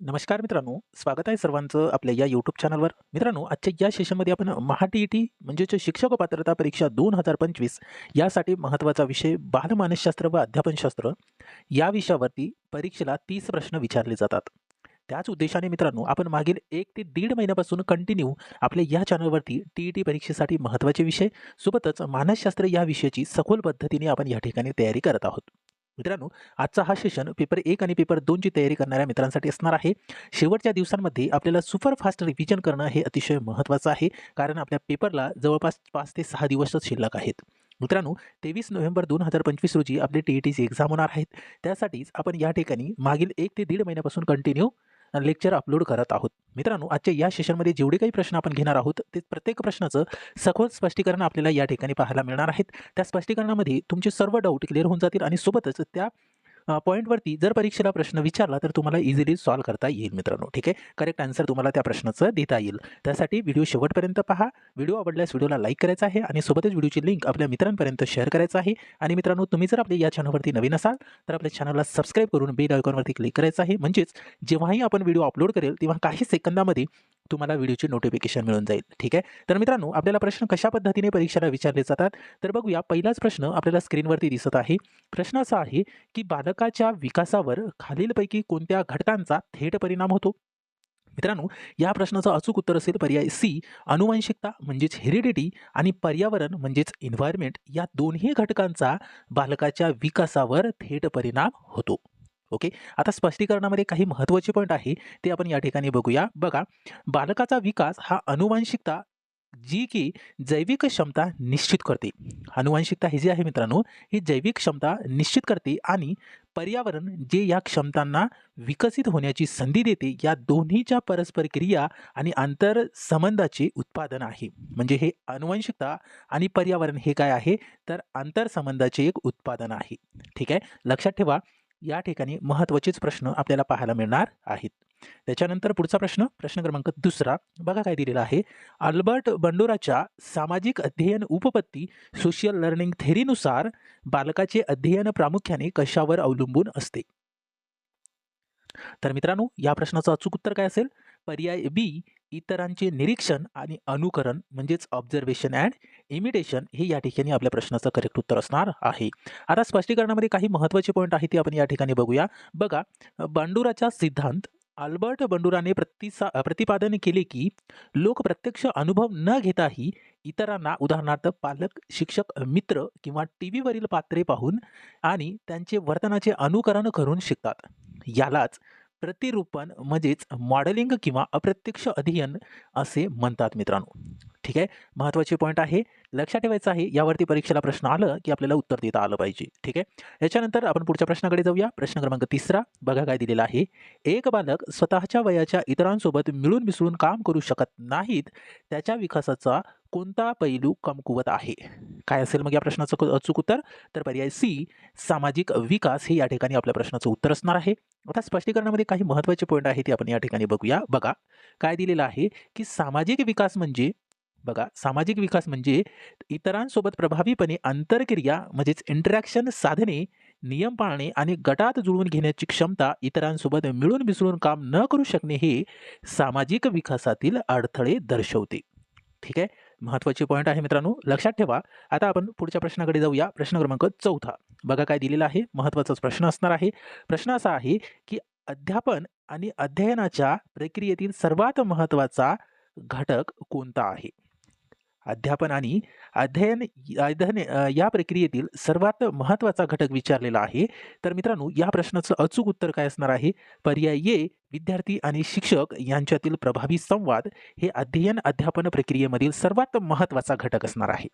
नमस्कार मित्रांनो स्वागत आहे सर्वांचं आपल्या या यूट्यूब चॅनलवर मित्रांनो आजच्या या सेशनमध्ये आपण महा टी ई टी म्हणजेच शिक्षक पात्रता परीक्षा दोन हजार पंचवीस यासाठी महत्त्वाचा विषय बालमानसशास्त्र व अध्यापनशास्त्र या विषयावरती परीक्षेला तीस प्रश्न विचारले जातात. त्याच उद्देशाने मित्रांनो आपण मागील एक ते दीड महिन्यापासून कंटिन्यू आपल्या या चॅनलवरती टी ई टी परीक्षेसाठी महत्त्वाचे विषय सोबतच मानसशास्त्र या विषयाची सखोल पद्धतीने आपण या ठिकाणी तयारी करत आहोत. मित्रांनो आजचा हा सेशन पेपर एक आणि पेपर दोनची तयारी करणाऱ्या मित्रांसाठी असणार आहे. शेवटच्या दिवसांमध्ये आपल्याला सुपरफास्ट रिव्हिजन करणं हे अतिशय महत्त्वाचं आहे कारण आपल्या पेपरला जवळपास पाच ते सहा दिवसच शिल्लक आहेत. मित्रांनो तेवीस नोव्हेंबर दोन हजार पंचवीस रोजी आपली टी ई टीची एक्झाम होणार आहेत. त्यासाठीच आपण या ठिकाणी मागील एक ते दीड महिन्यापासून कंटिन्यू लेक्चर अपलोड करत आहोत. मित्रांनो आजच्या या सेशनमध्ये जेवढे काही प्रश्न आपण घेणार आहोत ते प्रत्येक प्रश्नाचं सखोल स्पष्टीकरण आपल्याला या ठिकाणी पाहायला मिळणार आहेत. त्या स्पष्टीकरणामध्ये तुमचे सर्व डाऊट क्लिअर होऊन जातील आणि सोबतच त्या पॉईंटवरती जर परीक्षेला प्रश्न विचारला तर तुम्हाला इझिली सॉल्व्ह करता येईल मित्रांनो ठीक आहे? करेक्ट आन्सर तुम्हाला त्या प्रश्नाचं देता येईल. त्यासाठी व्हिडिओ शेवटपर्यंत पहा. व्हिडिओ आवडल्यास व्हिडिओला लाईक करायचा आहे आणि सोबतच व्हिडिओची लिंक आपल्या मित्रांपर्यंत शेअर करायचं आहे. आणि मित्रांनो तुम्ही जर आपल्या या चॅनलवरती नवीन असाल तर आपल्या चॅनलला सबस्क्राईब करून बेल आयकॉनवरती क्लिक करायचं आहे. म्हणजेच जेव्हाही आपण व्हिडिओ अपलोड करेल तेव्हा काही सेकंदामध्ये तुम्हाला व्हिडिओची नोटिफिकेशन मिळून जाईल. ठीक आहे? तर मित्रांनो आपल्याला प्रश्न कशा पद्धतीने परीक्षेला विचारले जातात? तर बघूया. पहिलाच प्रश्न आपल्याला स्क्रीनवरती दिसत आहे. प्रश्न असा आहे की बालकाच्या विकासावर खालीलपैकी कोणत्या घटकांचा थेट परिणाम होतो? मित्रांनो या प्रश्नाचं अचूक उत्तर असेल पर्याय सी अनुवांशिकता म्हणजेच हेरिडिटी आणि पर्यावरण म्हणजेच इन्व्हायरमेंट या दोन्ही घटकांचा बालकाच्या विकासावर थेट परिणाम होतो. ओके? आता स्पष्टीकरणामध्ये काही महत्त्वाचे पॉईंट आहे ते आपण या ठिकाणी बघूया. बघा बालकाचा विकास हा अनुवांशिकता जी की जैविक क्षमता निश्चित करते. अनुवांशिकता ही जी आहे मित्रांनो ही जैविक क्षमता निश्चित करते आणि पर्यावरण जे या क्षमतांना विकसित होण्याची संधी देते या दोन्हीच्या परस्पर क्रिया आणि आंतरसंबंधाचे उत्पादन आहे. म्हणजे हे अनुवंशिकता आणि पर्यावरण हे काय आहे? तर आंतरसंबंधाचे एक उत्पादन आहे. ठीक आहे? लक्षात ठेवा या ठिकाणी महत्त्वाचेच प्रश्न आपल्याला पाहायला मिळणार आहेत. त्याच्यानंतर पुढचा प्रश्न प्रश्न क्रमांक दुसरा. बघा काय दिलेला आहे. अल्बर्ट बंडोराच्या सामाजिक अध्ययन उपपत्ती सोशल लर्निंग थेरीनुसार बालकाचे अध्ययन प्रामुख्याने कशावर अवलंबून असते? तर मित्रांनो या प्रश्नाचं अचूक उत्तर काय असेल? पर्याय बी इतरांचे निरीक्षण आणि अनुकरण म्हणजेच ऑब्झर्वेशन अँड इमिटेशन हे या ठिकाणी आपल्या प्रश्नाचं करेक्ट उत्तर असणार आहे. आता स्पष्टीकरणामध्ये काही महत्त्वाचे पॉईंट आहेत ते आपण या ठिकाणी बघूया. बघा बांडुराचा सिद्धांत आल्बर्ट बंडुराने प्रतिसा प्रतिपादन केले की लोक प्रत्यक्ष अनुभव न घेताही इतरांना उदाहरणार्थ पालक शिक्षक मित्र किंवा टी व्हीवरील पात्रे पाहून आणि त्यांचे वर्तनाचे अनुकरण करून शिकतात. यालाच प्रतिरूपण म्हणजेच मॉडेलिंग किंवा अप्रत्यक्ष अध्ययन असे म्हणतात मित्रांनो. ठीक आहे? महत्त्वाचे पॉईंट आहे. लक्षात ठेवायचं आहे यावरती परीक्षेला प्रश्न आलं की आपल्याला उत्तर देता आलं पाहिजे. ठीक आहे? याच्यानंतर आपण पुढच्या प्रश्नाकडे जाऊया. प्रश्न क्रमांक तिसरा. बघा काय दिलेला आहे. एक बालक स्वतःच्या वयाच्या इतरांसोबत मिळून मिसळून काम करू शकत नाहीत. त्याच्या विकासाचा कोणता पैलू कमकुवत आहे? काय असेल मग या प्रश्नाचं अचूक उत्तर? तर पर्याय सी सामाजिक विकास हे या ठिकाणी आपल्या प्रश्नाचं उत्तर असणार आहे. आता स्पष्टीकरणामध्ये काही महत्त्वाचे पॉईंट आहे ते आपण या ठिकाणी बघूया. बघा. काय दिलेलं आहे की सामाजिक विकास म्हणजे बघा सामाजिक विकास म्हणजे इतरांसोबत प्रभावीपणे आंतरक्रिया म्हणजेच इंटरॅक्शन साधने नियम पाळणे आणि गटात जुळवून घेण्याची क्षमता इतरांसोबत मिळून मिसळून काम न करू शकणे हे सामाजिक विकासातील अडथळे दर्शवते. ठीक आहे? महत्त्वाचे पॉईंट आहे मित्रांनो लक्षात ठेवा. आता आपण पुढच्या प्रश्नाकडे जाऊया. प्रश्न क्रमांक चौथा. बघा काय दिलेला आहे. महत्त्वाचाच प्रश्न असणार आहे. प्रश्न असा आहे की अध्यापन आणि अध्ययनाच्या प्रक्रियेतील सर्वात महत्त्वाचा घटक कोणता आहे? अध्यापन आणि अध्ययन अध्ययन या प्रक्रियेतील सर्वात महत्त्वाचा घटक विचारलेला आहे. तर मित्रांनो या प्रश्नाचं अचूक उत्तर काय असणार आहे? पर्याय ए विद्यार्थी आणि शिक्षक यांच्यातील प्रभावी संवाद हे अध्ययन अध्यापन प्रक्रियेमधील सर्वात महत्त्वाचा घटक असणार आहे.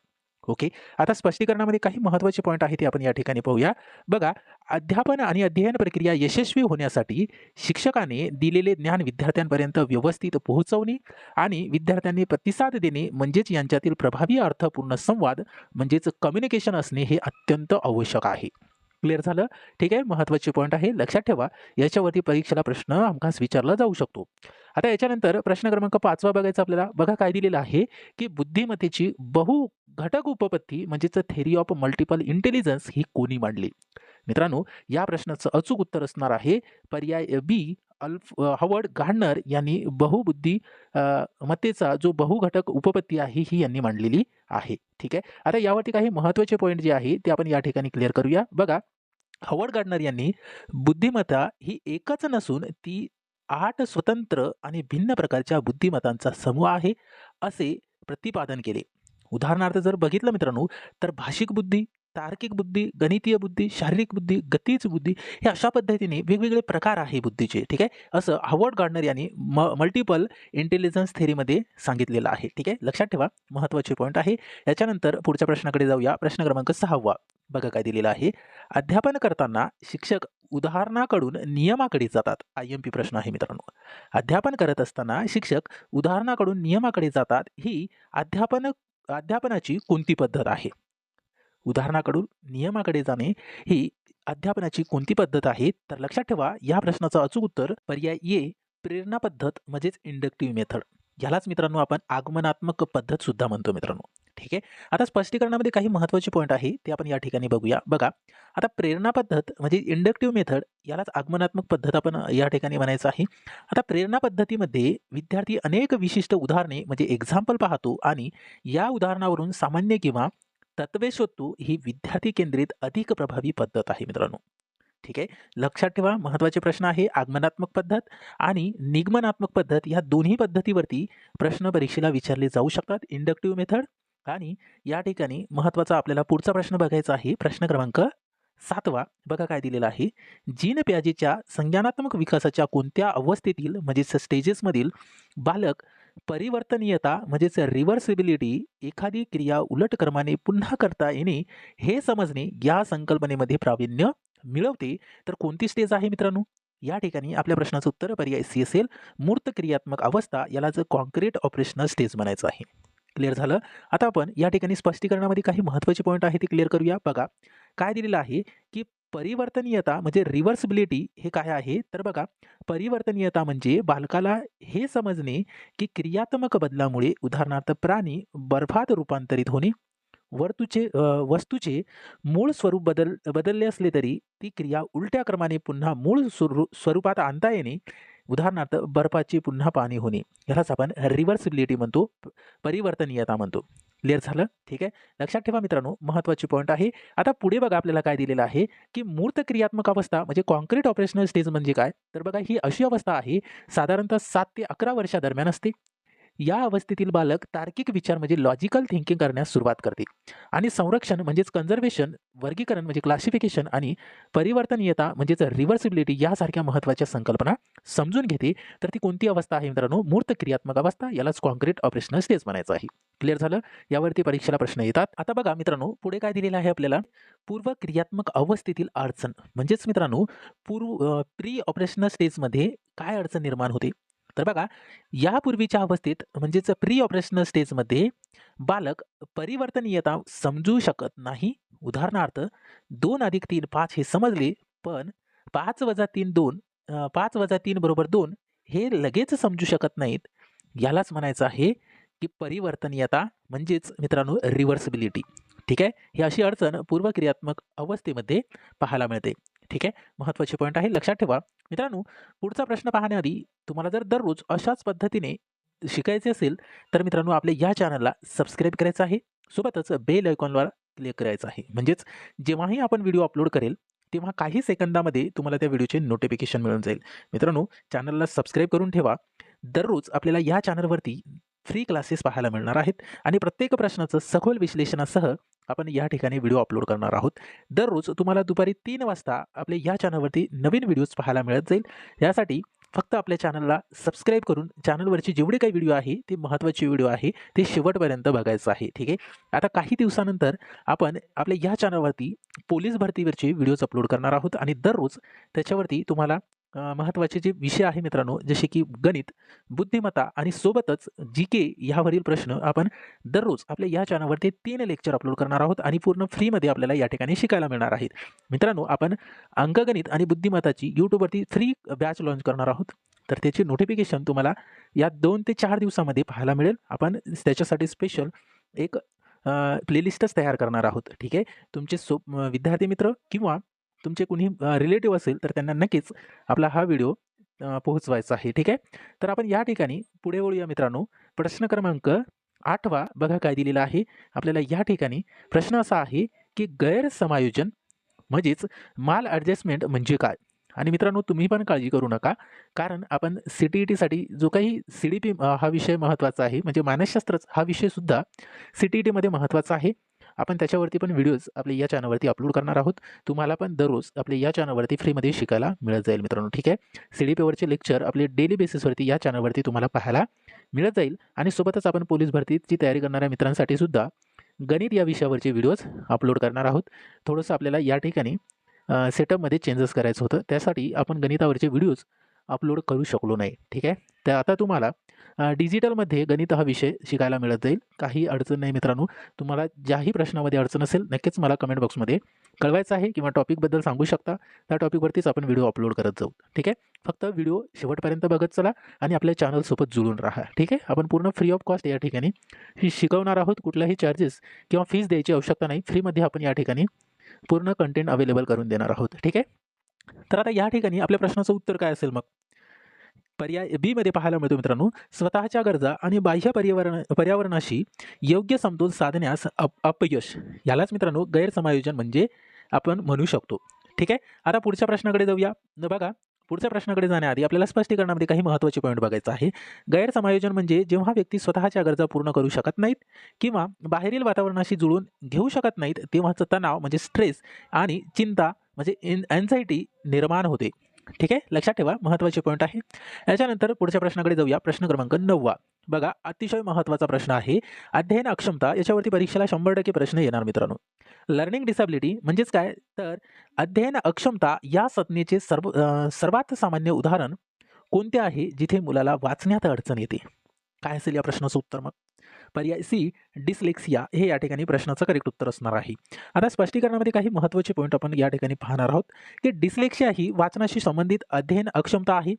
ओके. आता स्पष्टीकरणामध्ये काही महत्त्वाचे पॉईंट आहेत ते आपण या ठिकाणी पाहूया. बघा अध्यापन आणि अध्ययन प्रक्रिया यशस्वी होण्यासाठी शिक्षकाने दिलेले ज्ञान विद्यार्थ्यांपर्यंत व्यवस्थित पोहोचवणे आणि विद्यार्थ्यांनी प्रतिसाद देणे म्हणजेच यांच्यातील प्रभावी अर्थपूर्ण संवाद म्हणजेच कम्युनिकेशन असणे हे अत्यंत आवश्यक आहे. क्लिअर झालं? ठीक आहे महत्त्वाचे पॉईंट आहे. लक्षात ठेवा याच्यावरती परीक्षेला प्रश्न हमखास विचारला जाऊ शकतो. आता याच्यानंतर प्रश्न क्रमांक पाचवा बघायचा आपल्याला. बघा काय दिलेलं आहे की बुद्धिमत्तेची बहु घटक उपपत्ती म्हणजेच थेरी ऑफ मल्टिपल इंटेलिजन्स ही कोणी मांडली? मित्रांनो या प्रश्नाचं अचूक उत्तर असणार आहे पर्याय बी अल्फ हवर्ड हॉवर्ड गार्डनर यांनी बहुबुद्धी मतेचा मत्तेचा जो बहुघटक उपपत्ती आहे ही यांनी मांडलेली आहे. ठीक आहे? आता यावरती काही महत्त्वाचे पॉईंट जे आहे ते आपण या ठिकाणी क्लिअर करूया. बघा हॉवर्ड गार्डनर यांनी बुद्धिमत्ता ही एकच नसून ती आठ स्वतंत्र आणि भिन्न प्रकारच्या बुद्धिमत्तांचा समूह आहे असे प्रतिपादन केले. उदाहरणार्थ जर बघितलं मित्रांनो तर भाषिक बुद्धी तार्किक बुद्धी गणितीय बुद्धी शारीरिक बुद्धी गतीच बुद्धी हे अशा पद्धतीने वेगवेगळे प्रकार आहे बुद्धीचे ठीक आहे? असं हॉवर्ड गार्डनर यांनी म मल्टिपल इंटेलिजन्स थेरीमध्ये सांगितलेलं आहे ठीक आहे? लक्षात ठेवा महत्त्वाचे पॉईंट आहे. याच्यानंतर पुढच्या प्रश्नाकडे जाऊया. प्रश्न क्रमांक सहावा. बघा काय दिलेला आहे. अध्यापन करताना शिक्षक उदाहरणाकडून नियमाकडे जातात. आय एम पी प्रश्न आहे मित्रांनो. अध्यापन करत असताना शिक्षक उदाहरणाकडून नियमाकडे जातात. ही अध्यापन अध्यापनाची कोणती पद्धत आहे? उदाहरणाकडून नियमाकडे जाणे ही अध्यापनाची कोणती पद्धत आहे? तर लक्षात ठेवा या प्रश्नाचं अचूक उत्तर पर्याय ए प्रेरणा पद्धत म्हणजेच इंडक्टिव्ह मेथड यालाच मित्रांनो आपण आगमनात्मक पद्धत सुद्धा म्हणतो मित्रांनो. ठीक आहे? आता स्पष्टीकरणामध्ये काही महत्त्वाचे पॉईंट आहे ते आपण या ठिकाणी बघूया. बघा आता प्रेरणा पद्धत म्हणजे इंडक्टिव्ह मेथड यालाच आगमनात्मक पद्धत आपण या ठिकाणी म्हणायचं आहे. आता प्रेरणा पद्धतीमध्ये विद्यार्थी अनेक विशिष्ट उदाहरणे म्हणजे एक्झाम्पल पाहतो आणि या उदाहरणावरून सामान्य किंवा तत्वे शोधतो ही विद्यार्थी केंद्रित अधिक प्रभावी पद्धत आहे मित्रांनो. ठीक आहे? लक्षात ठेवा महत्त्वाचे प्रश्न आहे आगमनात्मक पद्धत आणि निगमनात्मक पद्धत या दोन्ही पद्धतीवरती प्रश्न परीक्षेला विचारले जाऊ शकतात. इंडक्टिव्ह मेथड आणि या ठिकाणी महत्त्वाचा आपल्याला पुढचा प्रश्न बघायचा आहे. प्रश्न क्रमांक सातवा. बघा काय दिलेला आहे. जीन प्याजेच्या संज्ञानात्मक विकासाच्या कोणत्या अवस्थेतील म्हणजेच स्टेजेसमधील बालक परिवर्तनीयता म्हणजेच रिव्हर्सिबिलिटी एखादी क्रिया उलट क्रमाने पुन्हा करता येणे हे समजणे या संकल्पनेमध्ये प्रावीण्य मिळवते. तर कोणती स्टेज आहे मित्रांनो? या ठिकाणी आपल्या प्रश्नाचं उत्तर पर्याय सी असेल मूर्त क्रियात्मक अवस्था याला जर कॉन्क्रीट ऑपरेशनल स्टेज म्हणायचं आहे. क्लिअर झालं? आता आपण या ठिकाणी स्पष्टीकरणामध्ये काही महत्त्वाचे पॉईंट आहे ते क्लिअर करूया. बघा काय दिलेलं आहे की परिवर्तनीयता म्हणजे रिव्हर्सिबिलिटी हे काय आहे? तर बघा परिवर्तनीयता म्हणजे बालकाला हे समजणे की क्रियात्मक बदलामुळे उदाहरणार्थ प्राणी बर्फात रूपांतरित होणे वर्तूचे वस्तूचे मूळ स्वरूप बदल बदलले असले तरी ती क्रिया उलट्या क्रमाने पुन्हा मूळ स्वरू स्वरूपात आणता येणे उदाहरणार्थ बर्फाची पुन्हा पाणी होणे. यालाच आपण रिव्हर्सिबिलिटी म्हणतो परिवर्तनीयता म्हणतो. क्लिअर झालं. ठीक आहे? लक्षात ठेवा मित्रांनो महत्त्वाची पॉईंट आहे. आता पुढे बघा आपल्याला काय दिलेलं आहे की मूर्त क्रियात्मक अवस्था म्हणजे कॉन्क्रीट ऑपरेशनल स्टेज म्हणजे काय? तर बघा ही अशी अवस्था आहे साधारणतः सात ते अकरा वर्षादरम्यान असते. या अवस्थेतील बालक तार्किक विचार म्हणजे लॉजिकल थिंकिंग करण्यास सुरुवात करते. आणि संरक्षण म्हणजेच कन्झर्वेशन वर्गीकरण म्हणजे क्लासिफिकेशन आणि परिवर्तनीयता म्हणजेच रिव्हर्सिबिलिटी यासारख्या महत्त्वाच्या संकल्पना समजून घेते. तर ती कोणती अवस्था आहे मित्रांनो? मूर्त क्रियात्मक अवस्था. यालाच कॉन्क्रीट ऑपरेशनल स्टेज म्हणायचं आहे. क्लिअर झालं? यावरती परीक्षेला प्रश्न येतात. आता बघा मित्रांनो पुढे काय दिलेलं आहे आपल्याला? पूर्व क्रियात्मक अवस्थेतील अडचण. म्हणजेच मित्रांनो पूर्व प्री ऑपरेशनल स्टेजमध्ये काय अडचण निर्माण होते? तर बघा यापूर्वीच्या अवस्थेत म्हणजेच प्री ऑपरेशनल स्टेजमध्ये बालक परिवर्तनीयता समजू शकत नाही. उदाहरणार्थ दोन अधिक तीन पाच हे समजले पण पाच वजा तीन दोन पाच वजा तीन बरोबर दोन हे लगेच समजू शकत नाहीत. यालाच म्हणायचं आहे की परिवर्तनीयता म्हणजेच मित्रांनो रिव्हर्सिबिलिटी ठीक आहे? ही अशी अडचण पूर्वक्रियात्मक अवस्थेमध्ये पाहायला मिळते. ठीक आहे? महत्त्वाचे पॉईंट आहे. लक्षात ठेवा. मित्रांनो पुढचा प्रश्न पाहण्याआधी तुम्हाला जर दररोज अशाच पद्धतीने शिकायचे असेल तर मित्रांनो आपल्या या चॅनलला सबस्क्राईब करायचं आहे. सोबतच बेल आयकॉनवर क्लिक करायचं आहे. म्हणजेच जेव्हाही आपण व्हिडिओ अपलोड करेल तेव्हा काही सेकंदामध्ये तुम्हाला त्या व्हिडिओचे नोटिफिकेशन मिळून जाईल. मित्रांनो चॅनलला सबस्क्राईब करून ठेवा. दररोज आपल्याला या चॅनलवरती फ्री क्लासेस पाहायला मिळणार आहेत. आणि प्रत्येक प्रश्नाचं सखोल विश्लेषणासह आपण या ठिकाणी व्हिडिओ अपलोड करणार आहोत. दररोज तुम्हाला दुपारी तीन वाजता आपल्या या चॅनलवरती नवीन व्हिडिओज पाहायला मिळत जाईल. यासाठी फक्त आपल्या चॅनलला सबस्क्राईब करून चॅनलवरची जेवढे काही व्हिडिओ आहे ते महत्त्वाचे व्हिडिओ आहे ते शेवटपर्यंत बघायचं आहे. ठीक आहे? आता काही दिवसानंतर आपण आपल्या या चॅनलवरती पोलीस भरतीवरचे व्हिडिओज अपलोड करणार आहोत. आणि दररोज त्याच्यावरती तुम्हाला महत्त्वाचे जे विषय आहे मित्रांनो जसे की गणित बुद्धिमत्ता आणि सोबतच जी के ह्यावरील प्रश्न आपण दररोज आपल्या या चॅनलवरती तीन लेक्चर अपलोड करणार आहोत आणि पूर्ण फ्रीमध्ये आपल्याला या ठिकाणी शिकायला मिळणार आहेत. मित्रांनो आपण अंकगणित आणि बुद्धिमत्ताची यूट्यूबवरती फ्री बॅच लॉन्च करणार आहोत. तर त्याची नोटिफिकेशन तुम्हाला या दोन ते चार दिवसामध्ये पाहायला मिळेल. आपण त्याच्यासाठी स्पेशल एक प्लेलिस्टच तयार करणार आहोत. ठीक आहे? तुमचे सो विद्यार्थी मित्र किंवा तुमचे कुणी रिलेटिव्ह असेल तर त्यांना नक्कीच आपला हा व्हिडिओ पोहोचवायचा आहे ठीक आहे? तर आपण या ठिकाणी पुढे वळूया मित्रांनो. प्रश्न क्रमांक आठवा बघा काय दिलेला आहे. आपल्याला या ठिकाणी प्रश्न असा आहे की गैरसमायोजन म्हणजेच माल ॲडजस्टमेंट म्हणजे काय? आणि मित्रांनो तुम्ही पण काळजी करू नका कारण आपण सी टी ई टीसाठी जो काही सी डी पी हा विषय महत्त्वाचा आहे म्हणजे मानसशास्त्रच हा विषयसुद्धा सी टी ई टीमध्ये महत्त्वाचा आहे. आपण त्याच्यावरती पण व्हिडिओज आपल्या या चॅनलवरती अपलोड करणार आहोत. तुम्हाला पण दररोज आपल्या या चॅनलवरती फ्रीमध्ये शिकायला मिळत जाईल मित्रांनो ठीक आहे? सी डी पेवरचे लेक्चर आपले डेली बेसिसवरती या चॅनलवरती तुम्हाला पाहायला मिळत जाईल. आणि सोबतच आपण पोलीस भरतीची तयारी करणाऱ्या मित्रांसाठी सुद्धा गणित या विषयावरचे व्हिडिओज अपलोड करणार आहोत. थोडंसं आपल्याला या ठिकाणी सेटअपमध्ये चेंजेस करायचं होतं. त्यासाठी आपण गणितावरचे व्हिडिओज अपलोड करू शकलो नाही. ठीक आहे? तर आता तुम्हाला डिजिटलमध्ये गणित हा विषय शिकायला मिळत जाईल. काही अडचण नाही मित्रांनो. तुम्हाला ज्याही प्रश्नामध्ये अडचण असेल नक्कीच मला कमेंट बॉक्समध्ये कळवायचं आहे किंवा टॉपिकबद्दल सांगू शकता. त्या टॉपिकवरतीच आपण व्हिडिओ अपलोड करत जाऊ. ठीक आहे? फक्त व्हिडिओ शेवटपर्यंत बघत चला आणि आपल्या चॅनलसोबत जुळून राहा. ठीक आहे? आपण पूर्ण फ्री ऑफ कॉस्ट या ठिकाणी ही शिकवणार आहोत. कुठलाही चार्जेस किंवा फीज द्यायची आवश्यकता नाही. फ्रीमध्ये आपण या ठिकाणी पूर्ण कंटेंट अवेलेबल करून देणार आहोत. ठीक आहे? तर आता या ठिकाणी आपल्या प्रश्नाचं उत्तर काय असेल मग? पर्याय बीमध्ये पाहायला मिळतो मित्रांनो स्वतःच्या गरजा आणि बाह्य पर्यावरण पर्यावरणाशी योग्य समतोल साधण्यास अप अपयश. यालाच मित्रांनो गैरसमायोजन म्हणजे आपण म्हणू शकतो. ठीक आहे? आता पुढच्या प्रश्नाकडे जाऊया. न बघा पुढच्या प्रश्नाकडे जाण्याआधी आपल्याला स्पष्टीकरणामध्ये काही महत्त्वाचे पॉईंट बघायचं आहे. गैरसमायोजन म्हणजे जेव्हा व्यक्ती स्वतःच्या गरजा पूर्ण करू शकत नाहीत किंवा बाहेरील वातावरणाशी जुळून घेऊ शकत नाहीत तेव्हाचं तणाव म्हणजे स्ट्रेस आणि चिंता म्हणजे एन अँझायटी निर्माण होते. ठीक आहे? लक्षात ठेवा महत्त्वाचे पॉईंट आहे. याच्यानंतर पुढच्या प्रश्नाकडे जाऊया. प्रश्न क्रमांक नववा. बघा अतिशय महत्त्वाचा प्रश्न आहे. अध्ययन अक्षमता याच्यावरती परीक्षेला शंभर टक्के प्रश्न येणार मित्रांनो. लर्निंग डिसॅबिलिटी म्हणजेच काय? तर अध्ययन अक्षमता या संज्ञेचे सर्व सर्वात सामान्य उदाहरण कोणते आहे? जिथे मुलाला वाचण्यात अडचण येते. काय असेल या प्रश्नाचं उत्तर मग? पर्याय सी डिसलेक्सिया हे या ठिकाणी प्रश्नाचं करेक्ट उत्तर असणार आहे. आता स्पष्टीकरणामध्ये काही महत्त्वाचे पॉईंट आपण या ठिकाणी पाहणार आहोत. की डिसलेक्सिया ही वाचनाशी संबंधित अध्ययन अक्षमता आहे?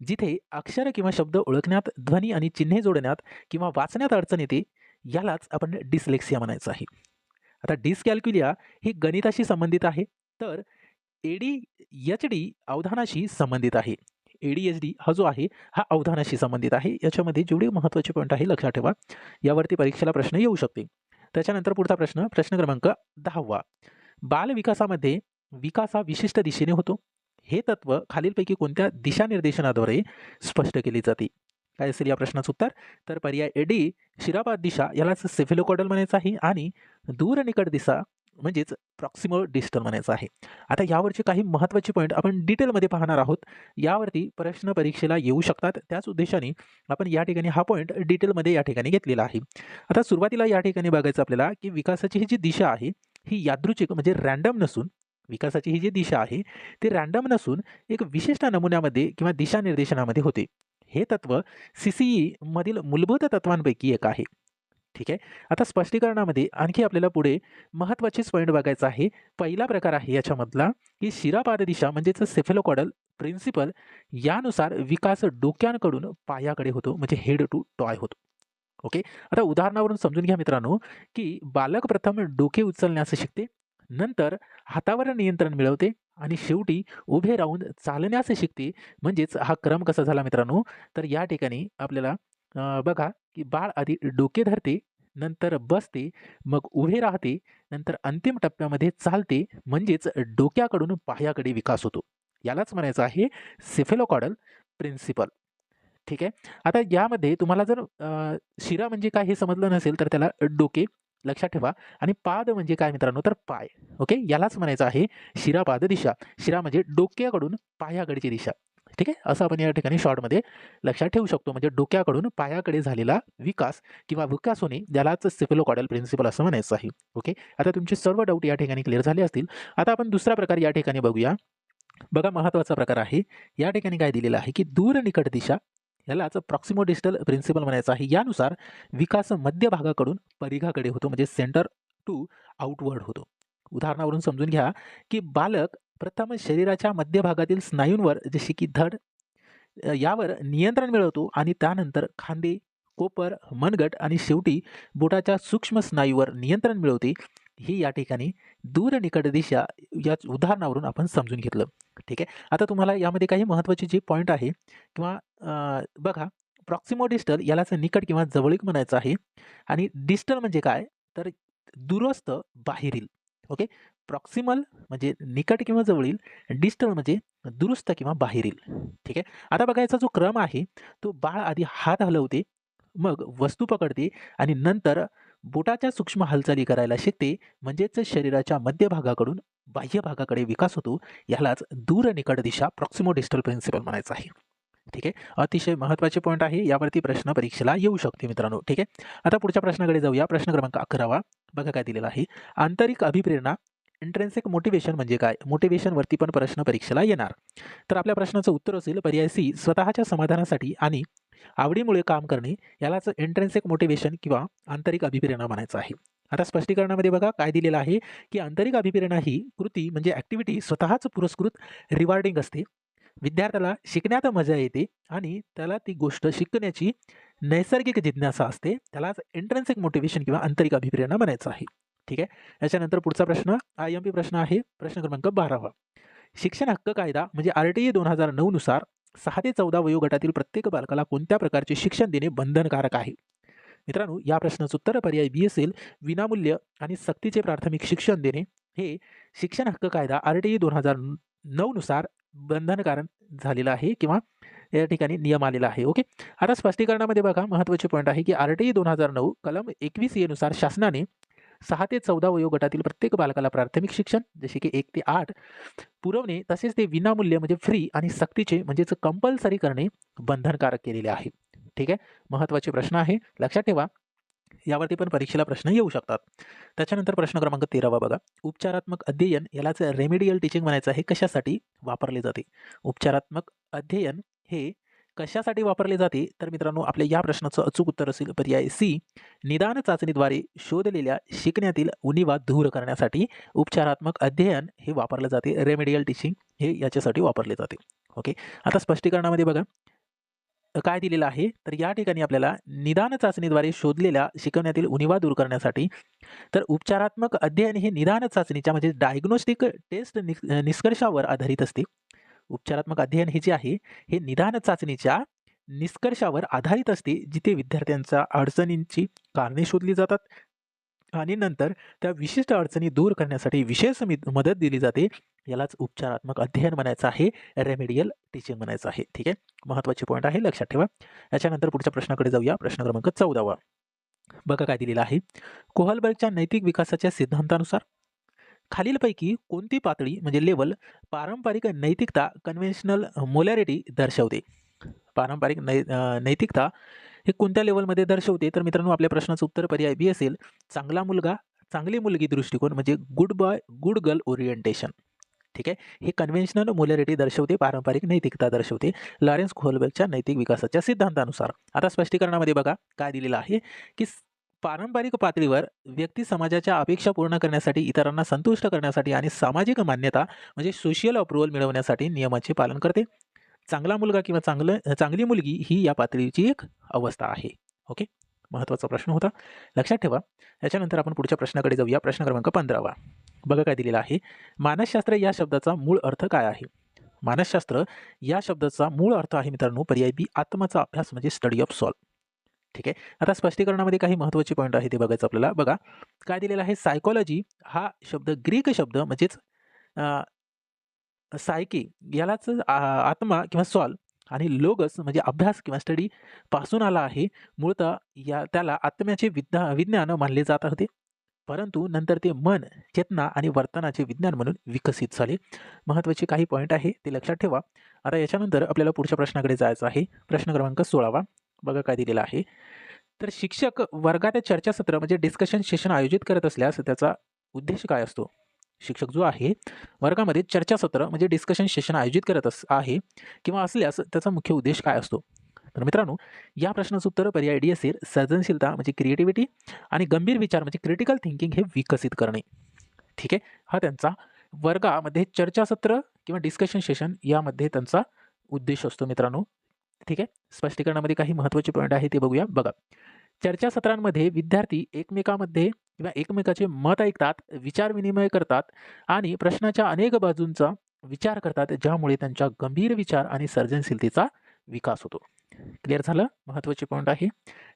जिथे अक्षर किंवा शब्द ओळखण्यात ध्वनी आणि चिन्हे जोडण्यात किंवा वाचण्यात अडचण येते यालाच आपण डिसलेक्सिया म्हणायचं आहे. आता डिसकॅल्क्युलिया ही गणिताशी संबंधित आहे तर एडी एच डी अवधानाशी संबंधित आहे. एडी एच डी हा जो आहे हा अवधानाशी संबंधित आहे. याच्यामध्ये जेवढे महत्त्वाचे पॉईंट आहे लक्षात ठेवा. यावरती परीक्षेला प्रश्न येऊ शकते. त्याच्यानंतर पुढचा प्रश्न प्रश्न क्रमांक दहावा. बालविकासामध्ये विकास हा विशिष्ट दिशेने होतो. हे तत्व खालीलपैकी कोणत्या दिशानिर्देशनाद्वारे स्पष्ट केली जाते? काय असेल या प्रश्नाचं उत्तर? तर पर्याय ए डी शिराबाद दिशा यालाच सेफिलोकॉडल म्हणायचं आहे आणि दूर निकट दिशा म्हणजेच प्रॉक्सिमल डिस्टल म्हणायचं आहे. आता यावरचे काही महत्त्वाचे पॉईंट आपण डिटेलमध्ये पाहणार आहोत. यावरती प्रश्न परीक्षेला येऊ शकतात. त्याच उद्देशाने आपण या ठिकाणी हा पॉईंट डिटेलमध्ये या ठिकाणी घेतलेला आहे. आता सुरुवातीला या ठिकाणी बघायचं आपल्याला की विकासाची ही जी दिशा आहे ही यादृच्छिक म्हणजे रँडम नसून विकासाची ही जी दिशा आहे ती रँडम नसून एक विशिष्ट नमुन्यामध्ये किंवा दिशानिर्देशनामध्ये होते. हे तत्व सी सी ई मधील मूलभूत तत्वांपैकी एक आहे. ठीक आहे? आता स्पष्टीकरणामध्ये आणखी आपल्याला पुढे महत्त्वाचीच पॉईंट बघायचा आहे. पहिला प्रकार आहे याच्यामधला की शिरापाद दिशा म्हणजेच सेफेलोकॉडल प्रिन्सिपल यानुसार विकास डोक्यांकडून पायाकडे होतो म्हणजे हेड टू टॉय होतो. ओके? आता उदाहरणावरून समजून घ्या मित्रांनो की बालक प्रथम डोके उचलण्यास शिकते नंतर हातावर नियंत्रण मिळवते आणि शेवटी उभे राहून चालण्यास शिकते. म्हणजेच हा क्रम कसा झाला मित्रांनो? तर या ठिकाणी आपल्याला बघा की बाळ आधी डोके धरते नंतर बसते मग उभे राहते नंतर अंतिम टप्प्यामध्ये चालते म्हणजेच डोक्याकडून पायाकडे विकास होतो. यालाच म्हणायचं आहे सिफेलोकॉडल प्रिन्सिपल ठीक आहे? आता यामध्ये तुम्हाला जर शिरा म्हणजे काय हे समजलं नसेल तर त्याला डोके लक्षात ठेवा. आणि पाद म्हणजे काय मित्रांनो? तर पाय. ओके? यालाच म्हणायचं आहे शिरापाद दिशा. शिरा म्हणजे डोक्याकडून पायाकडची दिशा. ठीक आहे? असं आपण या ठिकाणी शॉर्टमध्ये लक्षात ठेवू शकतो. म्हणजे डोक्याकडून पायाकडे झालेला विकास किंवा विकास होणे ज्यालाच सिफिलोकॉडल प्रिन्सिपल असं म्हणायचं आहे. ओके? आता तुमचे सर्व डाऊट या ठिकाणी क्लिअर झाले असतील. आता आपण दुसरा प्रकार या ठिकाणी बघूया. बघा महत्त्वाचा प्रकार आहे. या ठिकाणी काय दिलेलं आहे की दूर निकट दिशा यालाच प्रॉक्सिमोडिस्टल प्रिन्सिपल म्हणायचं आहे. यानुसार विकास मध्यभागाकडून परिघाकडे होतो म्हणजे सेंटर टू आउटवर्ड होतो. उदाहरणावरून समजून घ्या की बालक प्रथम शरीराच्या मध्यभागातील स्नायूंवर जसे की धड यावर नियंत्रण मिळवतो आणि त्यानंतर खांदे कोपर मनगट आणि शेवटी बोटाच्या सूक्ष्म स्नायूवर नियंत्रण मिळवते. ही या ठिकाणी दूर निकट दिशा या उदाहरणावरून आपण समजून घेतलं. ठीक आहे? आता तुम्हाला यामध्ये काही महत्त्वाचे जे पॉईंट आहे किंवा बघा प्रॉक्सिमो डिस्टल यालाच निकट किंवा जवळीक म्हणायचं आहे. आणि डिस्टल म्हणजे काय? तर दूरस्थ बाहेरील. ओके? प्रॉक्सिमल म्हणजे निकट किंवा जवळील. डिस्टल म्हणजे दुरुस्त किंवा बाहेरील. ठीक आहे? आता बघायचा जो क्रम आहे तो बाळ आधी हात हलवते मग वस्तू पकडते आणि नंतर बोटाच्या सूक्ष्म हालचाली करायला शिकते म्हणजेच शरीराच्या मध्यभागाकडून बाह्य भागाकडे विकास होतो यालाच दूर निकट दिशा प्रॉक्सिमो डिस्टल प्रिन्सिपल म्हणायचं आहे. ठीक आहे? अतिशय महत्त्वाचे पॉईंट आहे. यावरती प्रश्न परीक्षेला येऊ शकते मित्रांनो. ठीक आहे? आता पुढच्या प्रश्नाकडे जाऊया. प्रश्न क्रमांक अकरावा. बघा काय दिलेला आहे. आंतरिक अभिप्रेरणा इंट्रेन्सिक मोटिवेशन म्हणजे काय? मोटिवेशनवरती पण प्रश्न परीक्षेला येणार. तर आपल्या प्रश्नाचं उत्तर असेल पर्याय सी स्वतःच्या समाधानासाठी आणि आवडीमुळे काम करणे यालाच इंट्रेन्सिक मोटिवेशन किंवा आंतरिक अभिप्रेरणा म्हणायचं आहे. आता स्पष्टीकरणामध्ये बघा काय दिलेलं आहे की आंतरिक अभिप्रेरणा ही कृती म्हणजे ॲक्टिव्हिटी स्वतःच पुरस्कृत रिवॉर्डिंग असते. विद्यार्थ्याला शिकण्यात मजा येते आणि त्याला ती गोष्ट शिकण्याची नैसर्गिक जिज्ञासा असते. त्यालाच इंट्रेन्सिक मोटिवेशन किंवा आंतरिक अभिप्रेरणा म्हणायचं आहे. ठीक आहे? याच्यानंतर पुढचा प्रश्न आय एम पी प्रश्न आहे. प्रश्न क्रमांक बारावा. शिक्षण हक्क कायदा म्हणजे आर टी ई दोन हजार नऊनुसार सहा ते चौदा वयोगटातील प्रत्येक बालकाला कोणत्या प्रकारचे शिक्षण देणे बंधनकारक आहे? मित्रांनो या प्रश्नाचं उत्तर पर्याय बी असेल विनामूल्य आणि सक्तीचे प्राथमिक शिक्षण देणे. हे शिक्षण हक्क कायदा आर टी ई दोन हजार नऊनुसार बंधनकारक झालेलं आहे किंवा या ठिकाणी नियम आलेला आहे. ओके? आता स्पष्टीकरणामध्ये बघा महत्त्वाचे पॉईंट आहे की आर टी ई दोन हजार नऊ कलम एकवीस एनुसार शासनाने सहा ते चौदा वयोगटातील प्रत्येक बालकाला प्राथमिक शिक्षण जसे की एक ते आठ. पुरवणे तसेच ते विनामूल्य म्हणजे फ्री आणि सक्तीचे म्हणजेच कंपल्सरी करणे बंधनकारक केलेले आहे. ठीक आहे? महत्त्वाचे प्रश्न आहे. लक्षात ठेवा. यावरती पण परीक्षेला प्रश्न येऊ शकतात. त्याच्यानंतर प्रश्न क्रमांक तेरावा बघा. उपचारात्मक अध्ययन यालाच रेमेडियल टीचिंग म्हणायचं आहे. कशासाठी वापरले जाते? उपचारात्मक अध्ययन हे कशासाठी वापरले जाते? तर मित्रांनो आपल्या या प्रश्नाचं अचूक उत्तर असेल पर्याय सी. निदान चाचणीद्वारे शोधलेल्या शिकण्यातील उणीवा दूर करण्यासाठी उपचारात्मक अध्ययन हे वापरलं जाते. रेमेडियल टीचिंग हे याच्यासाठी वापरले जाते. ओके? आता स्पष्टीकरणामध्ये बघा. काय दिलेलं आहे? तर या ठिकाणी आपल्याला निदान चाचणीद्वारे शोधलेल्या शिकवण्यातील उणीवा दूर करण्यासाठी तर उपचारात्मक अध्ययन हे निदान चाचणीच्या म्हणजे डायग्नोस्टिक टेस्ट निष्कर्षावर आधारित असते. उपचारात्मक अध्ययन हे जे आहे हे निदान चाचणीच्या निष्कर्षावर आधारित असते जिथे विद्यार्थ्यांच्या अडचणींची कारणे शोधली जातात आणि नंतर त्या विशिष्ट अडचणी दूर करण्यासाठी विशेष मदत दिली जाते. यालाच उपचारात्मक अध्ययन म्हणायचं आहे रेमेडियल टीचिंग म्हणायचं आहे. ठीक आहे? महत्त्वाचे पॉईंट आहे लक्षात ठेवा. याच्यानंतर पुढच्या प्रश्नाकडे जाऊया. प्रश्न क्रमांक चौदावा. बघा काय दिलेला आहे. कोहलबर्गच्या नैतिक विकासाच्या सिद्धांतानुसार खालीलपैकी कोणती पातळी म्हणजे लेवल पारंपरिक नैतिकता कन्व्हेन्शनल मोलॅरिटी दर्शवते? पारंपरिक नै नैतिकता हे कोणत्या लेवलमध्ये दर्शवते? तर मित्रांनो आपल्या प्रश्नाचं उत्तर पर्याय बी असेल चांगला मुलगा चांगली मुलगी दृष्टिकोन म्हणजे good boy good girl orientation ठीक आहे? हे कन्व्हेन्शनल मोलॅरिटी दर्शवते पारंपरिक नैतिकता दर्शवते लॉरेन्स खोलबर्गच्या नैतिक विकासाच्या सिद्धांतानुसार. आता स्पष्टीकरणामध्ये बघा काय दिलेलं आहे की पारंपरिक पातळीवर व्यक्ती समाजाच्या अपेक्षा पूर्ण करण्यासाठी इतरांना संतुष्ट करण्यासाठी आणि सामाजिक मान्यता म्हणजे सोशियल अप्रुव्हल मिळवण्यासाठी नियमाचे पालन करते. चांगला मुलगा किंवा चांगलं चांगली मुलगी ही या पातळीची एक अवस्था आहे. ओके महत्त्वाचा प्रश्न होता. लक्षात ठेवा याच्यानंतर आपण पुढच्या प्रश्नाकडे जाऊया प्रश्न क्रमांक पंधरावा. बघा काय दिलेला आहे. मानसशास्त्र या शब्दाचा मूळ अर्थ काय आहे? मानसशास्त्र या शब्दाचा मूळ अर्थ आहे मित्रांनो पर्याय बी आत्माचा अभ्यास म्हणजे स्टडी ऑफ सॉल्व ठीक आहे. आता स्पष्टीकरणामध्ये काही महत्त्वाचे पॉईंट आहे ते बघायचं आपल्याला. बघा काय दिलेलं आहे? सायकॉलॉजी हा शब्द ग्रीक शब्द म्हणजेच सायकी यालाच आत्मा किंवा सॉल्व आणि लोगस म्हणजे अभ्यास किंवा स्टडी पासून आला आहे. मूळतः या त्याला आत्म्याचे विद्या विज्ञान मानले जात होते. परंतु नंतर ते मन चेतना आणि वर्तनाचे विज्ञान म्हणून विकसित झाले. महत्त्वाचे काही पॉईंट आहे ते लक्षात ठेवा. आता याच्यानंतर आपल्याला पुढच्या प्रश्नाकडे जायचं आहे. प्रश्न क्रमांक सोळावा. बघा काय दिलेलं आहे. तर शिक्षक वर्गात चर्चासत्र म्हणजे डिस्कशन सेशन आयोजित करत असल्यास त्याचा उद्देश काय असतो? शिक्षक जो आहे वर्गामध्ये चर्चासत्र म्हणजे डिस्कशन सेशन आयोजित करत अस आहे किंवा असल्यास त्याचा मुख्य उद्देश काय असतो? तर मित्रांनो या प्रश्नाचं उत्तर पर्याय डी असेल सर्जनशीलता म्हणजे क्रिएटिव्हिटी आणि गंभीर विचार म्हणजे क्रिटिकल थिंकिंग हे विकसित करणे. ठीक आहे? हा त्यांचा वर्गामध्ये चर्चासत्र किंवा डिस्कशन सेशन यामध्ये त्यांचा उद्देश असतो मित्रांनो. ठीक आहे? स्पष्टीकरणामध्ये काही महत्त्वाचे पॉईंट आहे ते बघूया. बघा. चर्चासत्रांमध्ये विद्यार्थी एकमेकामध्ये किंवा एकमेकाचे मत ऐकतात विचार विनिमय करतात आणि प्रश्नाच्या अनेक बाजूंचा विचार करतात ज्यामुळे त्यांच्या गंभीर विचार आणि सर्जनशीलतेचा विकास होतो. क्लिअर झालं? महत्त्वाचे पॉईंट आहे.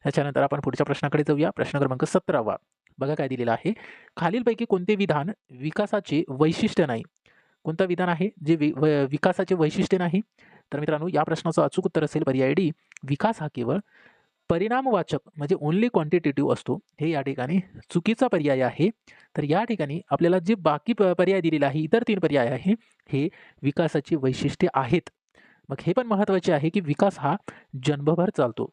याच्यानंतर आपण पुढच्या प्रश्नाकडे जाऊया. प्रश्न क्रमांक सतरावा. बघा काय दिलेला आहे. खालीलपैकी कोणते विधान विकासाचे वैशिष्ट्य नाही? कोणतं विधान आहे? जे वि व- विकासाचे वैशिष्ट्य नाही? तर मित्रांनो या प्रश्नाचं अचूक उत्तर असेल पर्याय डी विकास हा केवळ परिणामवाचक म्हणजे ओनली क्वांटिटेटिव्ह असतो. हे या ठिकाणी चुकीचा पर्याय आहे. तर या ठिकाणी आपल्याला जे बाकी प- पर्याय दिलेला आहे इतर तीन पर्याय आहे हे विकासाची वैशिष्ट्ये आहेत. मग हे पण महत्त्वाचे आहे की विकास हा जन्मभर चालतो.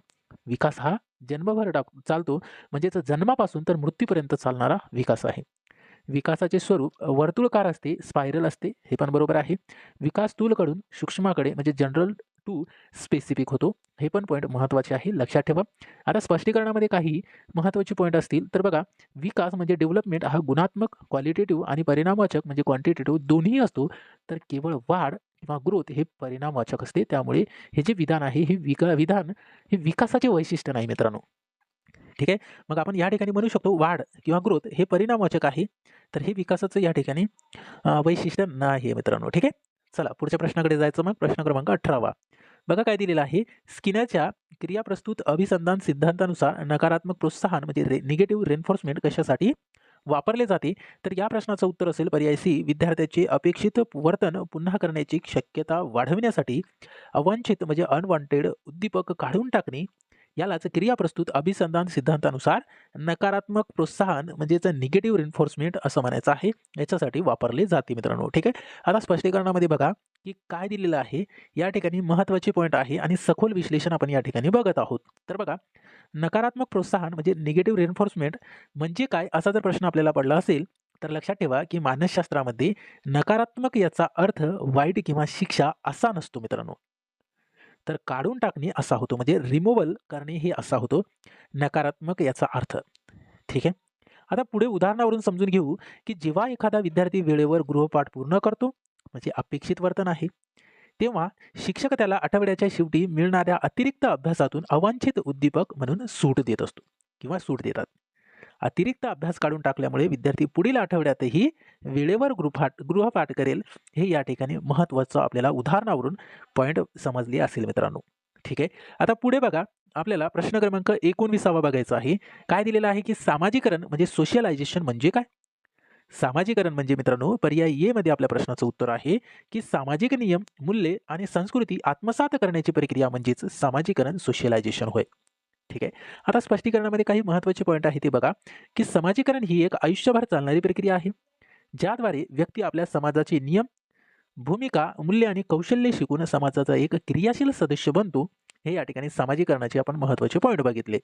विकास हा जन्मभर टाक चालतो. म्हणजेच जन्मापासून तर मृत्यूपर्यंत चालणारा विकास आहे. विकासाचे स्वरूप वर्तुळकार असते स्पायरल असते हे पण बरोबर आहे. विकास तूलकडून सूक्ष्माकडे म्हणजे जनरल टू स्पेसिफिक होतो. हे पण पॉईंट महत्त्वाचे आहे लक्षात ठेवा. आता स्पष्टीकरणामध्ये काही महत्त्वाचे पॉईंट असतील तर बघा विकास म्हणजे डेव्हलपमेंट हा गुणात्मक क्वालिटेटिव्ह आणि परिणामवाचक म्हणजे क्वांटिटेटिव्ह दोन्ही असतो तर केवळ वाढ किंवा ग्रोथ हे परिणामवाचक असते. त्यामुळे हे जे विधान आहे हे विका विधान हे विकासाचे वैशिष्ट्य नाही मित्रांनो. ठीक आहे? मग आपण या ठिकाणी म्हणू शकतो वाढ किंवा ग्रोथ हे परिणामवाचक आहे तर हे विकासाचं या ठिकाणी वैशिष्ट्य नाही मित्रांनो ठीक आहे? चला पुढच्या प्रश्नाकडे जायचं मग. प्रश्न क्रमांक अठरावा. बघा काय दिलेलं आहे. स्किनरच्या क्रियाप्रस्तुत अभिसंधान सिद्धांतानुसार नकारात्मक प्रोत्साहन म्हणजे रे निगेटिव्ह रेन्फोर्समेंट कशासाठी वापरले जाते? तर या प्रश्नाचं उत्तर असेल पर्याय सी विद्यार्थ्याचे अपेक्षित वर्तन पुन्हा करण्याची शक्यता वाढविण्यासाठी अवांछित म्हणजे अनवॉन्टेड उद्दीपक काढून टाकणे यालाच क्रियाप्रस्तुत अभिसंधान सिद्धांतानुसार नकारात्मक प्रोत्साहन म्हणजेच निगेटिव्ह रिन्फोर्समेंट असं म्हणायचं आहे. याच्यासाठी वापरले जाते मित्रांनो ठीक आहे? आता स्पष्टीकरणामध्ये बघा की काय दिलेलं आहे. या ठिकाणी महत्त्वाचे पॉईंट आहे आणि सखोल विश्लेषण आपण या ठिकाणी बघत आहोत. तर बघा नकारात्मक प्रोत्साहन म्हणजे निगेटिव्ह रिन्फोर्समेंट म्हणजे काय? असा जर प्रश्न आपल्याला पडला असेल तर लक्षात ठेवा की मानसशास्त्रामध्ये नकारात्मक याचा अर्थ वाईट किंवा शिक्षा असा नसतो मित्रांनो. तर काढून टाकणे असा होतो. म्हणजे रिमूव्हल करणे हे असा होतो. नकारात्मक याचा अर्थ. ठीक आहे? आता पुढे उदाहरणावरून समजून घेऊ की जेव्हा एखादा विद्यार्थी वेळेवर गृहपाठ पूर्ण करतो म्हणजे अपेक्षित वर्तन आहे तेव्हा शिक्षक त्याला आठवड्याच्या शेवटी मिळणाऱ्या अतिरिक्त अभ्यासातून अवांछित उद्दीपक म्हणून सूट देत असतो किंवा सूट देतात. अतिरिक्त अभ्यास काढून टाकल्यामुळे विद्यार्थी पुढील आठवड्यातही वेळेवर गृहपाठ गृहपाठ करेल. हे या ठिकाणी महत्त्वाचं आपल्याला उदाहरणावरून पॉईंट समजली असेल मित्रांनो. ठीक आहे? आता पुढे बघा. आपल्याला प्रश्न क्रमांक एकोणविसावा बघायचा आहे. काय दिलेलं आहे की सामाजिकरण म्हणजे सोशलायझेशन म्हणजे काय? सामाजिकरण म्हणजे मित्रांनो पर्याय ए मध्ये आपल्या प्रश्नाचं उत्तर आहे की सामाजिक नियम मूल्ये आणि संस्कृती आत्मसात करण्याची प्रक्रिया म्हणजेच सामाजिकरण सोशलायझेशन होय. ठीक आहे. आता स्पष्टीकरणामध्ये काही महत्त्वाचे पॉईंट आहे ते बघा की समाजीकरण ही एक आयुष्यभर चालणारी प्रक्रिया आहे ज्याद्वारे व्यक्ती आपल्या समाजाचे नियम भूमिका मूल्य आणि कौशल्य शिकून समाजाचा एक क्रियाशील सदस्य बनतो हे या ठिकाणी समाजीकरणाचे आपण महत्त्वाचे पॉईंट बघितले.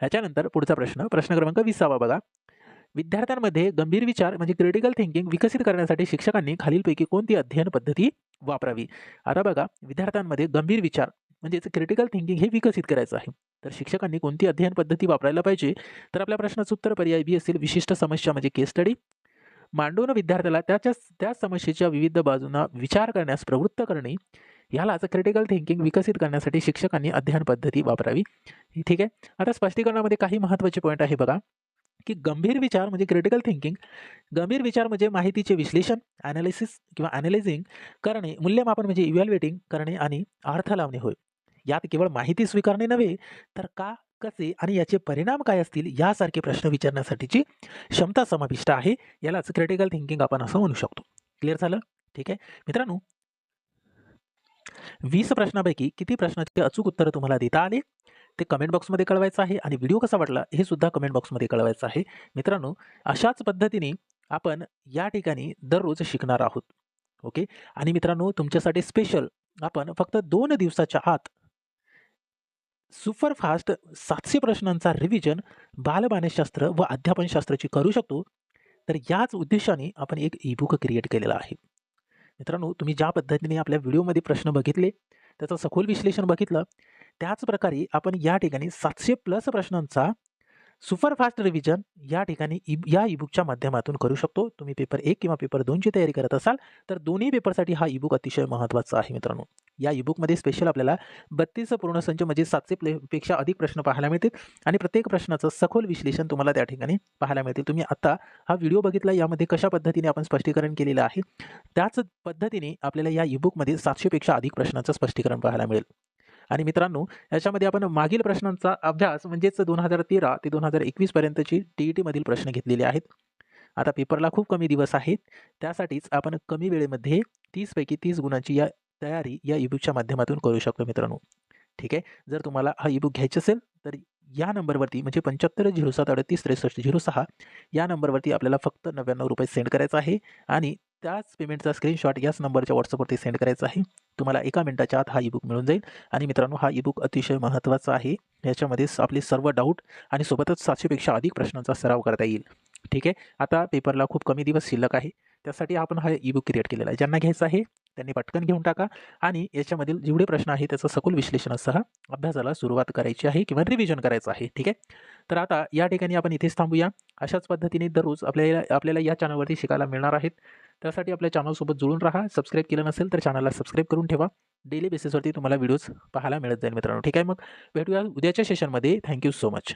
ह्याच्यानंतर पुढचा प्रश्न प्रश्न क्रमांक विसावा बघा. विद्यार्थ्यांमध्ये गंभीर विचार म्हणजे क्रिटिकल थिंकिंग विकसित करण्यासाठी शिक्षकांनी खालीलपैकी कोणती अध्ययन पद्धती वापरावी? आता बघा विद्यार्थ्यांमध्ये गंभीर विचार म्हणजेच क्रिटिकल थिंकिंग हे विकसित करायचं आहे. तर शिक्षकांनी कोणती अध्ययन पद्धती वापरायला पाहिजे? तर आपल्या प्रश्नाचं उत्तर पर्याय बी असेल विशिष्ट समस्या म्हणजे केस स्टडी मांडून विद्यार्थ्याला त्याच्या त्या समस्येच्या विविध बाजूंना विचार करण्यास प्रवृत्त करणे. यालाच क्रिटिकल थिंकिंग विकसित करण्यासाठी शिक्षकांनी अध्ययन पद्धती वापरावी. ठीक आहे? आता स्पष्टीकरणामध्ये काही महत्त्वाचे पॉईंट आहे बघा. की गंभीर विचार म्हणजे क्रिटिकल थिंकिंग गंभीर विचार म्हणजे माहितीचे विश्लेषण ॲनालिसिस किंवा ॲनालिझिंग करणे मूल्यमापन म्हणजे इव्हॅल्युएटिंग करणे आणि अर्थ लावणे होय. यात केवळ माहिती स्वीकारणे नव्हे तर का कसे आणि याचे परिणाम काय असतील यासारखे प्रश्न विचारण्यासाठीची क्षमता समाविष्ट आहे. यालाच क्रिटिकल थिंकिंग आपण असं म्हणू शकतो. क्लिअर झालं? ठीक आहे. मित्रांनो वीस प्रश्नापैकी किती प्रश्नाचे अचूक उत्तर तुम्हाला देता आले? ते कमेंट बॉक्समध्ये कळवायचं आहे आणि व्हिडिओ कसा वाटला हे सुद्धा कमेंट बॉक्समध्ये कळवायचं आहे. मित्रांनो अशाच पद्धतीने आपण या ठिकाणी दररोज शिकणार आहोत. ओके? आणि मित्रांनो तुमच्यासाठी स्पेशल आपण फक्त दोन दिवसाच्या आत सुपरफास्ट सातशे प्रश्नांचा रिव्हिजन बालमानसशास्त्र व अध्यापनशास्त्राची करू शकतो तर याच उद्देशाने आपण एक ईबुक क्रिएट केलेला आहे. मित्रांनो तुम्ही ज्या पद्धतीने आपल्या व्हिडिओमध्ये प्रश्न बघितले त्याचं सखोल विश्लेषण बघितलं त्याच प्रकारे आपण या ठिकाणी सातशे प्लस प्रश्नांचा सुपरफास्ट रिव्हिजन या ठिकाणी ई या ईबुकच्या माध्यमातून करू शकतो. तुम्ही पेपर एक किंवा पेपर दोनची तयारी करत असाल तर दोन्ही पेपरसाठी हा ईबुक अतिशय महत्त्वाचा आहे मित्रांनो. या ईबुकमध्ये स्पेशल आपल्याला बत्तीस पूर्ण संच म्हणजे सातशे प्ले पेक्षा अधिक प्रश्न पाहायला मिळतील. आणि प्रत्येक प्रश्नाचं सखोल विश्लेषण तुम्हाला त्या ठिकाणी पाहायला मिळतील. तुम्ही आता हा व्हिडिओ बघितला यामध्ये कशा पद्धतीने आपण स्पष्टीकरण केलेलं आहे त्याच पद्धतीने आपल्याला या ईबुकमध्ये सातशेपेक्षा अधिक प्रश्नाचं स्पष्टीकरण पाहायला मिळेल. आणि मित्रांनो याच्यामध्ये आपण मागील प्रश्नांचा अभ्यास म्हणजेच दोन हजार तेरा ते दोन हजार एकवीसपर्यंतची टी ई टीमधील प्रश्न घेतलेले आहेत. आता पेपरला खूप कमी दिवस आहेत. त्यासाठीच आपण कमी वेळेमध्ये तीसपैकी तीस गुणांची या तयारी या ईबुकच्या माध्यमातून करू शकतो मित्रांनो. ठीक आहे? जर तुम्हाला हा ईबुक घ्यायचा असेल तर या नंबरवरती म्हणजे पंच्याहत्तर झिरो सात अडतीस त्रेसष्ट झिरो सहा या नंबरवरती आपल्याला फक्त नव्याण्णव रुपये सेंड करायचा आहे आणि त्याच पेमेंटचा स्क्रीनशॉट याच नंबरच्या व्हॉट्सअपवरती सेंड करायचा आहे. तुम्हाला एका मिनटाच्या आत हा ईबुक मिळून जाईल आणि मित्रांनो हा ईबुक अतिशय महत्त्वाचा आहे. याच्यामध्ये आपले सर्व डाऊट आणि सोबतच सातशेपेक्षा अधिक प्रश्नांचा सराव करता येईल. ठीक आहे? आता पेपरला खूप कमी दिवस शिल्लक आहे. त्यासाठी आपण हा ईबुक क्रिएट केलेला आहे. ज्यांना घ्यायचा आहे त्यांनी पटकन घेऊन टाका. आणि याच्यामधील जेवढे प्रश्न आहे त्याचं सखोल विश्लेषणासह अभ्यासाला सुरुवात करायची आहे किंवा रिव्हिजन करायचं आहे ठीक आहे? तर आता या ठिकाणी आपण इथेच थांबूया. अशाच पद्धतीने दररोज आपल्याला आपल्याला या चॅनलवरती शिकायला मिळणार आहेत. त्यासाठी आपल्या चॅनलसोबत जुळून राहा. सबस्क्राईब केलं नसेल तर चॅनलला सबस्क्राईब करून ठेवा. डेली बेसिसवरती तुम्हाला व्हिडिओज पाहायला मिळत जाईल मित्रांनो ठीक आहे मग? भेटूया उद्याच्या सेशनमध्ये थँक्यू सो मच